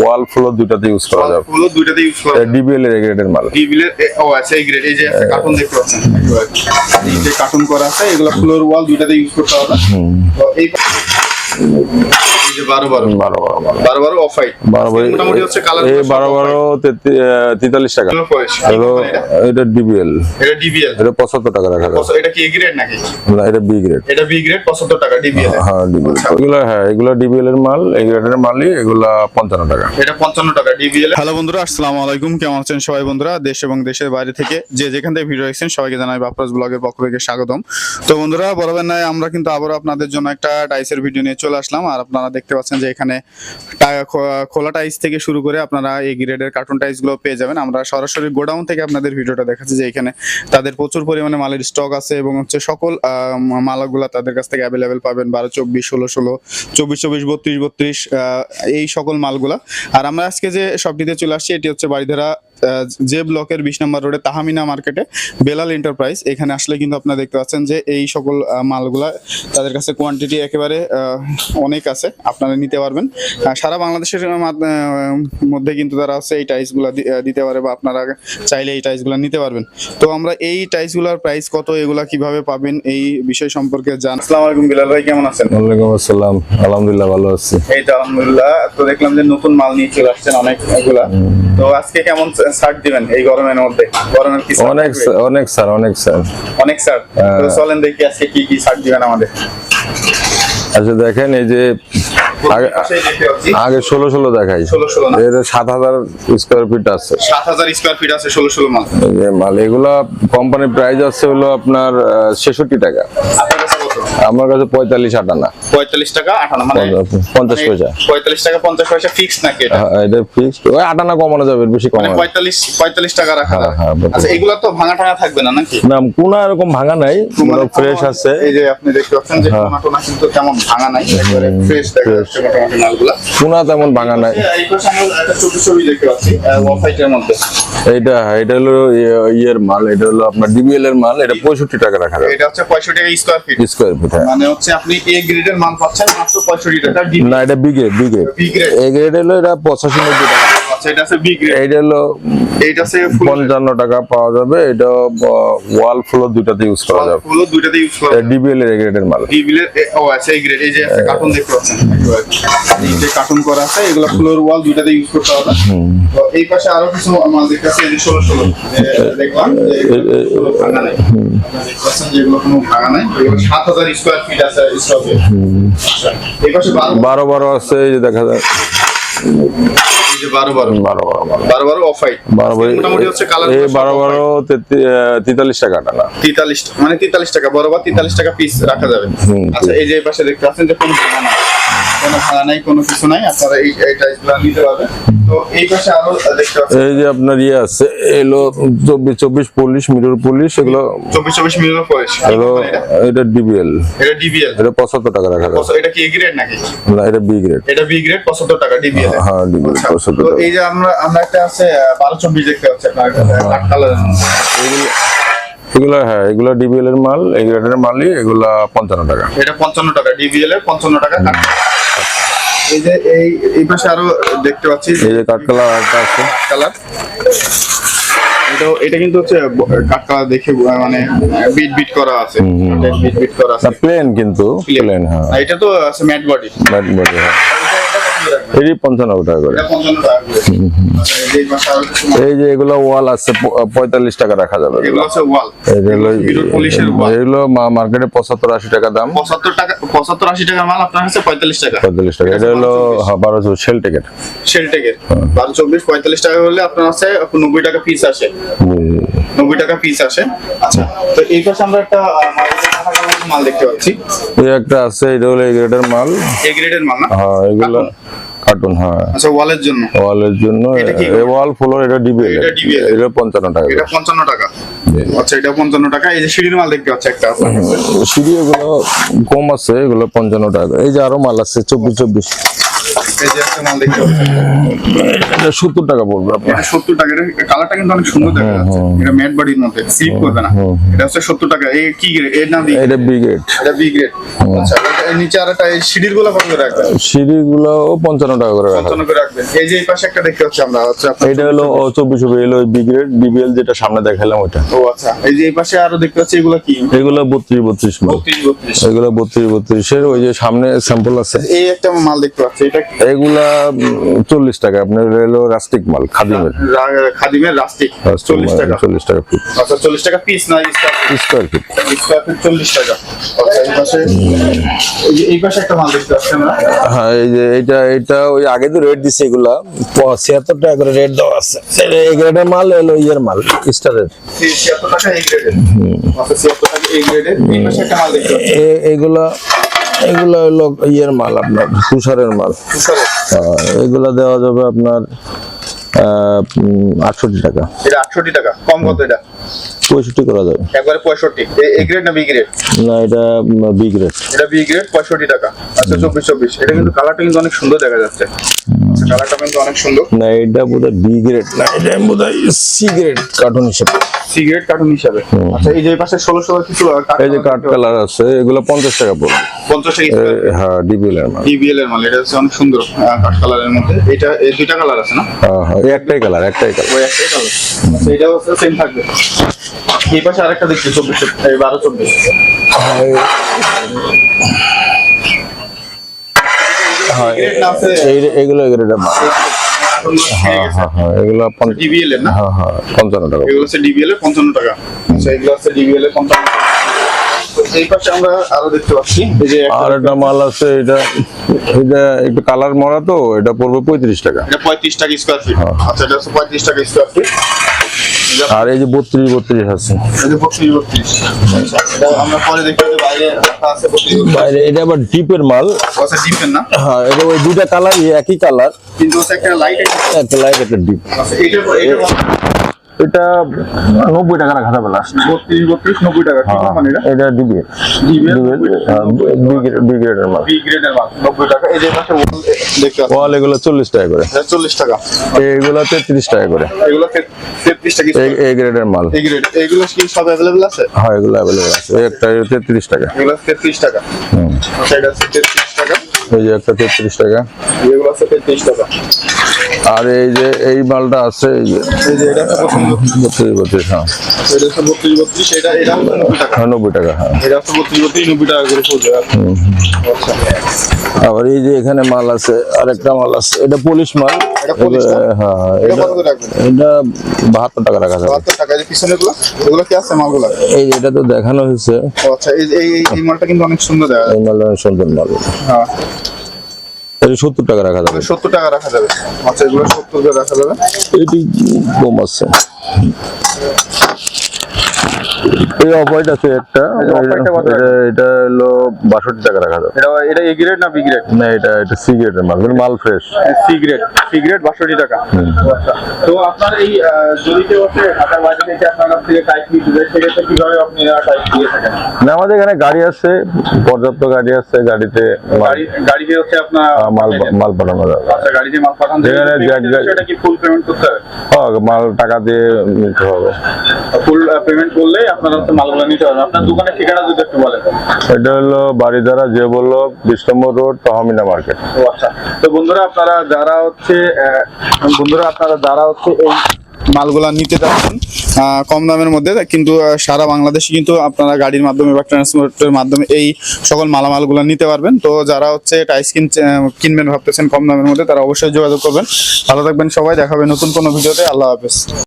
ওয়াল floor দুটাতে use করা যাবে। ফ্লোর দুটাতে ইউজ করা ডিবিএল এর গ্রেডের মাল। টিভিলের ও আচ্ছা এই গ্রেড এই যে কার্টুন দেখতে পাচ্ছেন। এই যে কার্টুন করা আছে এগুলো ফ্লোর ওয়াল দুইটাতে ইউজ করতে হবে। এই বারো বারো। বারো বারো বারো বারো। বারো অফ হোয়াইট বারো বারো মোটামুটি হচ্ছে কালার এই বারো বারো তেতাল্লিশ টাকা। হলো এটা ডিবিএল এটা ডিবিএল এটা পঁচাত্তর টাকা রাখা এটা কি এ গ্রেড নাকি? না এটা বি গ্রেড এটা বি গ্রেড পঁচাত্তর টাকা ডিবিএল হ্যাঁ ডিবিএল এগুলো হ্যাঁ এগুলো ডিবিএল এর মাল এই গ্রেডের মালই এগুলা পঞ্চান্ন টাকা। এটা পঞ্চান্ন টাকা ডিবিএল হ্যালো বন্ধুরা আসসালামু আলাইকুম। কেমন আছেন সবাই বন্ধুরা? দেশ এবং দেশের বাইরে থেকে যে যেখান থেকে ভিডিও দেখছেন সবাইকে জানাই বাপরাজ ব্লগের পক্ষ থেকে স্বাগতম। তো বন্ধুরা বরাবর নয় আমরা কিন্তু আবারও আপনাদের জন্য একটা ডাইসের ভিডিও নিয়ে চলে আসলাম আর আপনারা দেখতে পাচ্ছেন যে এখানে খোলা টাইস থেকে শুরু করে আপনারা এই গ্রেডের কার্টুন টাইসগুলো পেয়ে যাবেন। আমরা সরাসরি গোডাউন থেকে আপনাদের ভিডিওটা দেখাচ্ছি যে এখানে তাদের প্রচুর পরিমাণে মালের স্টক আছে এবং হচ্ছে সকল মালগুলা তাদের কাছ থেকে অ্যাভেলেবেল পাবেন বারো, চব্বিশ, ষোলো ষোলো, চব্বিশ চব্বিশ, বত্রিশ বত্রিশ এই সকল মালগুলা। আর আমরা আজকে যে শপটিতে চলে আসছি, এটি হচ্ছে বাড়িধারা যে ব্লকের বিশ নম্বর রোডে তাহামিনা মার্কেটে বেলাল এন্টারপ্রাইজ এখানে আসলে কিন্তু আপনারা দেখতে পাচ্ছেন যে এই সকল মালগুলা তাদের কাছে কোয়ান্টিটি একেবারে আহ, অনেক আছে আপনারা নিতে পারবেন। আর সারা বাংলাদেশের মধ্যে কিন্তু তারা আছে এই টাইসগুলা দিতে পারে বা আপনারা চাইলে এই টাইসগুলা নিতে পারবেন। তো আমরা এই টাইসগুলার প্রাইস কত এগুলা কীভাবে পাবেন এই বিষয় সম্পর্কে জান আসসালামু আলাইকুম বিলাল ভাই কেমন আছেন? ওয়ালাইকুম আসসালাম আলহামদুলিল্লাহ ভালো আছি। এই তো আলহামদুলিল্লাহ তো দেখলাম যে নতুন মাল নিয়ে চলে আসছেন অনেক এগুলা তো আজকে কেমন ছাড় দিবেন এই গরমের মধ্যে। গরমের কি অনেক অনেক স্যার অনেক স্যার অনেক স্যার। তো চলেন দেখি আজকে কি কি ছাড় দিবেন আমাদের। আচ্ছা দেখেন এই যে আগে ষোলো ষোলো দেখাই। 16 16 না? এর সাত হাজার স্কোয়ার ফিট আছে। সাত হাজার স্কোয়ার ফিট আছে ষোলো ষোলো মাল। মাল এগুলা কোম্পানির প্রাইস আছে হলো আপনার ছেষট্টি টাকা। কত আমার কাছে পঁয়তাল্লিশ আটানা পঁয়তাল্লিশ টাকা আঠান্ন মানে পঞ্চাশ পয়সা। পঁয়তাল্লিশ টাকা পঞ্চাশ পয়সা ফিক্স নাকি এটা? হ্যাঁ, ওই আটানা কমানো যাবে বেশি মানে কমানো পঁয়তাল্লিশ পঁয়তাল্লিশ টাকা রাখা হ্যাঁ, হ্যাঁ, আচ্ছা এগুলা তো ভাঙা টাঙা থাকবে না নাকি? না কোনা এরকম ভাঙা নাই পুরো ফ্রেশ আছে। এই যে আপনি দেখতে পাচ্ছেন যে কিন্তু তেমন ভাঙা নাই একেবারে ফ্রেশ দেখা যাচ্ছে মোটামুটি মালগুলা। কোনা তেমন ভাঙা নাই। এই পাশে আমরা একটা ছোট ছবি দেখতে পাচ্ছি ওয়ান ফাইটের মধ্যে। এইটা এটা হলো ইয়ে- ইয়ের মাল এটা হলো আপনার ডিবিএল এর মাল এটা পঁয়ষট্টি টাকা রাখা এটা হচ্ছে পঁয়ষট্টি টাকা স্কোয়ার ফিট স্কোয়ার ফিট মানে হচ্ছে আপনি এ গ্রেডের মাল পাচ্ছেন মাত্র পঁয়ষট্টি টাকা। ডি না এটা B grade B grade A grade হলো এটা পঁচাশি নব্বই টাকা। আচ্ছা এটা আছে বি গ্রেড এইটা হলো আছে টাকা পাওয়া যাবে। এটা ওয়াল ইউজ করা যাবে। ফুল দুইটাতে ইউজ করা ডিবিএল এর গ্রেডের মাল। ডিবিলের ও আচ্ছা এই গ্রেড এই যে কার্টুন দেখতে পাচ্ছেন। এই যে কার্টুন করা আছে এগুলো ফ্লোর ওয়াল ইউজ করতে হবে। তো এই পাশে আরও কিছু মাল দেখতে পাচ্ছি এই যে ষোলো ষোলো। দেখলাম যে কোনো ভাঙা নাই। পাচ্ছেন যে কোনো ভাঙা নাই। এগুলো সাত হাজার স্কোয়ার ফিট আছে স্টকে আচ্ছা এই পাশে বারো। বারো বারো আছে এই যে দেখা যায়। যে বারো বারো। বারো বারো বারো বারো। বারো অফ হোয়াইট বারো বারো মোটামুটি হচ্ছে কালার এই বারো বারো তেত্রি- আহ, তেতাল্লিশ টাকা টানা তেতাল্লিশ মানে তেতাল্লিশ টাকা বরাবর তেতাল্লিশ টাকা পিস রাখা যাবে। আচ্ছা এই যে পাশে দেখতে পাচ্ছেন যে কোনো কোনো ভাঙা নাই কোনো কিছু নাই আপনারা এই এই টাইপগুলো নিতে পারবেন। তো এই পাশে আরও দেখতে পাচ্ছেন। এই যে আপনার ইয়ে আছে এলো চব্বিশ চব্বিশ পুলিশ মিরর পুলিশ এগুলো এটা ডিবিএল এটা ডিবিএল এটা পঁচাত্তর টাকা রাখা এটা কি এ গ্রেড নাকি? না এটা বি গ্রেড এটা বি গ্রেড পঁচাত্তর টাকা ডিবিএল হ্যাঁ ডিবিএল পঁচাত্তর তো এই যে আমরা আমরা একটা আছে বারো চব্বিশ দেখতে পাচ্ছি আপনার কাঠ কালার এগুলো হ্যাঁ এগুলো ডিবিএল এর মাল এই গ্রেডের মালই এগুলা পঞ্চান্ন টাকা। এটা পঞ্চান্ন টাকা ডিবিএল এর পঞ্চান্ন টাকা। এই যে এই এই পাশে আরও দেখতে পাচ্ছি। এই যে কাঠকলা একটা আছে। কালার। এটা এটা কিন্তু হচ্ছে কাটকা দেখে মানে বিট বিট করা আছে। বিট বিট করা আছে। প্লেন কিন্তু প্লেন হ্যাঁ। এটা তো আছে ম্যাট বডি ম্যাট বডি হ্যাঁ। এটি পঞ্চান্ন টাকা করে। টাকা এই যে কিছু এগুলো ওয়াল আছে পঁয়তাল্লিশ টাকা রাখা যাবে এগুলো। মার্কেটে পঁচাত্তর আশি টাকা দাম। পঁচাত্তর টাকা পঁচাত্তর আশি টাকার মাল আপনার কাছে পঁয়তাল্লিশ টাকা। পঁয়তাল্লিশ টাকা। এটা হলো বারোশো শেল টিকেট শেলটেকের বারো চব্বিশ পঁয়তাল্লিশ টাকা হলে আপনার আছে নব্বই টাকা পিস আসে। নব্বই টাকা পিস আসে। আচ্ছা তো এই পাশে আমরা একটা মাল দেখতে পাচ্ছি। এই একটা আছে এটা হলো এ গ্রেডের মাল। এ গ্রেডের মাল না? হ্যাঁ এগুলো কার্টুন হ্যাঁ। আচ্ছা জন্য। এটা টাকা। এটা 55 টাকা। আচ্ছা এটা 55 টাকা। এই যে সিঁড়ির মাল দেখতে পাচ্ছি একটা। সিঁড়ি কম আছে এগুলো 55 টাকা। এই যে আরও মাল আছে 24 24 এটা সত্তর টাকা পড়বে আপনার। সত্তর টাকা কালারটা কিন্তু অনেক সুন্দর দেখা যাচ্ছে। এটা ম্যাট বডির মধ্যে স্লিপ করবে না। এটা হচ্ছে সত্তর টাকা। এই কি এর নাম দিয়ে এটা ব্রিগেড এটা বি গ্রেড আচ্ছা নিচে আর একটা সিঁড়িরগুলো কত করে রাখবেন? সিঁড়িগুলো পঞ্চান্ন টাকা করে রাখা। করে রাখবেন। এই যে এই পাশে একটা দেখতে আমরা হচ্ছে এটা হলো চব্বিশ হবে এলো ব্রিগেড ডিবিএল যেটা সামনে দেখালাম ওটা ও আচ্ছা। এই যে এই পাশে আরও দেখতে পাচ্ছি এগুলো কি? এগুলো বত্রিশ বত্রিশ মাল। বত্রিশ বত্রিশ। এগুলো বত্রিশ বত্রিশের ওই যে সামনে স্যাম্পল আছে। এই একটা মাল দেখতে পাচ্ছি এটা? এগুলা চল্লিশ টাকা। আপনার এলো রাস্টিক মাল খাদিমের। খাদিমের রাস্টিক চল্লিশ টাকা। চল্লিশ টাকা ফিট আচ্ছা চল্লিশ টাকা পিস না স্কোয়ার ফিট স্কোয়ার ফিট চল্লিশ টাকা। আচ্ছা এই পাশে যে একটা মাল দেখতে পাচ্ছি আমরা। হ্যাঁ এই যে এটা এটা ওই আগে তো রেট দিছে এগুলা। ছিয়াত্তর টাকা করে রেট দেওয়া আছে। এই গ্রেডের মাল এলো ইয়ের মাল স্টারের ছিয়াত্তর টাকা এই গ্রেডের আচ্ছা ছিয়াত্তর টাকা এই গ্রেডের এই পাশে একটা মাল দেখতে এ- এগুলা এগুলা হলো ইয়ের মাল আপনার তুষারের মাল। এগুলা দেওয়া যাবে আপনার আটষট্টি টাকা। এটা আটষট্টি টাকা। কম কত এটা? পঁয়ষট্টি করা যাবে। একবারে পঁয়ষট্টি। এ গ্রেড না বি গ্রেড না এটা বি গ্রেড এটা বি গ্রেড পঁয়ষট্টি টাকা। আচ্ছা চব্বিশ চব্বিশ। এটা কিন্তু কালারটা কিন্তু অনেক সুন্দর দেখা যাচ্ছে। কালারটা কিন্তু অনেক সুন্দর। না এটা বোধহয় বি গ্রেড না এটা বোধহয় সি গ্রেড কার্টুন হিসেবে। সিগারেট কার্টুন হিসাবে। আচ্ছা এই যে পাশে ষোলো ষোলো কিছু এই যে কাঠ কালার আছে এগুলো পঞ্চাশ টাকা পড়বে। পঞ্চাশ টাকা হ্যাঁ ডিবিএল এর মাল। ডিবিএল এর মাল এটা হচ্ছে অনেক সুন্দর কাঠ কালারের মধ্যে। এটা এই দুইটা কালার আছে না? হ্যাঁ হ্যাঁ এই একটাই কালার একটাই কালার ওই একটাই কালার আচ্ছা এটাও সেম থাকবে। এই পাশে আরেকটা দেখছি চব্বিশ এই বারো চব্বিশ। হ্যাঁ গ্রেড না আছে। এইগুলো হ্যাঁ হ্যাঁ হ্যাঁ এগুলো ডিবিএল এর না? হ্যাঁ হ্যাঁ পঞ্চান্ন টাকা। এগুলো হচ্ছে ডিবিএল এর পঞ্চান্ন টাকা। আচ্ছা এগুলো হচ্ছে ডিবিএল এর পঞ্চান্ন টাকা। এই পাশে আমরা আরও দেখতে পাচ্ছি এই যে আর একটা মাল আছে এটা এটা একটু কালার মরা তো এটা পড়বে পঁয়ত্রিশ টাকা। এটা পঁয়ত্রিশ টাকা স্কোয়ার ফিট আচ্ছা এটা হচ্ছে পঁয়ত্রিশ টাকা স্কোয়ার ফিট আর এই যে বত্রিশ বত্রিশ আছে। বাইরে এটা আবার ডিপের মাল। আচ্ছা না? হ্যাঁ এটা ওই দুইটা কালার একই কালার। কিন্তু একটা লাইট একটা লাইট একটা ডিপ এটা নব্বই টাকা রাখা যাবে লাস্ট বত্রিশ বত্রিশ নব্বই টাকা কি এটা এটা ডিবি বি গ্রেডের মাল। বি গ্রেডের মাল নব্বই টাকা। এই যে পাশে wall দেখতে ওয়াল এগুলো চল্লিশ টাকা করে। চল্লিশ টাকা। এগুলো তেত্রিশ টাকা করে। এগুলো তেত্রিশ টাকা এই- এই গ্রেডের মাল। এই গ্রেড এগুলো কি সব অ্যাভেলেবেল আছে? হ্যাঁ এগুলো অ্যাভেলেবল আছে। একটা তেত্রিশ টাকা। এগুলো তেত্রিশ টাকা। হুম। সেটা তেত্রিশ টাকা। এই যে একটা তেত্রিশ টাকা। আর এই যে এই মালটা আছে এই যে। বত্রিশ বত্রিশ হ্যাঁ। নব্বই টাকা। হ্যাঁ নব্বই টাকা হ্যাঁ। আচ্ছা। আবার এই যে এখানে মাল আছে আরেকটা মাল আছে এটা পুলিশ মাল। এটা polish হ্যাঁ এটা বাহাত্তর টাকা রাখা যাবে। এই এটা তো দেখানো হয়েছে। আচ্ছা এই মালটা কিন্তু অনেক সুন্দর এই মালটা সুন্দর মাল। হ্যাঁ। সত্তর টাকা রাখা যাবে। সত্তর টাকা রাখা যাবে। আচ্ছা এগুলো সত্তর করে রাখা যাবে। এটি কম আছে। এই আছে একটা। এটা এটা? হলো বাষট্টি টাকা রাখা যাবে। এটা এটা এ গ্রেড না বি গ্রেড না এটা এটা সিগারেটের মাল মাল ফ্রেশ সিগারেট সিগারেট বাষট্টি টাকা। আচ্ছা। তো আপনার এই যদি কেউ ঢাকার বাইরে থেকে আপনার কাছ থেকে টাইপ নিতে চায় সেক্ষেত্রে কীভাবে আপনি টাইপ দিয়ে থাকেন? না আমাদের এখানে গাড়ি আছে পর্যাপ্ত গাড়ি আছে গাড়িতে গাড়িতে হচ্ছে আপনার মাল মাল পাঠানো যাবে আচ্ছা গাড়িতে মাল পাঠান গাড়ি- সেটা কি ফুল পেমেন্ট করতে হবে? হ্যাঁ, মাল টাকা দিয়ে নিতে হবে। ফুল পেমেন্ট করলে আপনারা হচ্ছে মালগুলো নিতে পারবেন। আপনার দোকানের ঠিকানা যদি একটু বলেন। এটা হলো বাড়িধারা যে বলল বিশ নম্বর রোড তহমিনা মার্কেট। ও আচ্ছা। তো বন্ধুরা আপনারা যারা হচ্ছে বন্ধুরা আপনারা যারা হচ্ছে এই মালগুলা নিতে চাচ্ছেন কম দামের মধ্যে কিন্তু সারা বাংলাদেশে কিন্তু আপনারা গাড়ির মাধ্যমে বা ট্রান্সপোর্টের মাধ্যমে এই সকল মালামালগুলো নিতে পারবেন। তো যারা হচ্ছে টাইস আহ, কিনবেন ভাবতেছেন কম দামের মধ্যে তারা অবশ্যই যোগাযোগ করবেন। ভালো থাকবেন সবাই দেখাবে নতুন কোনো ভিডিওতে। আল্লাহ হাফেজ।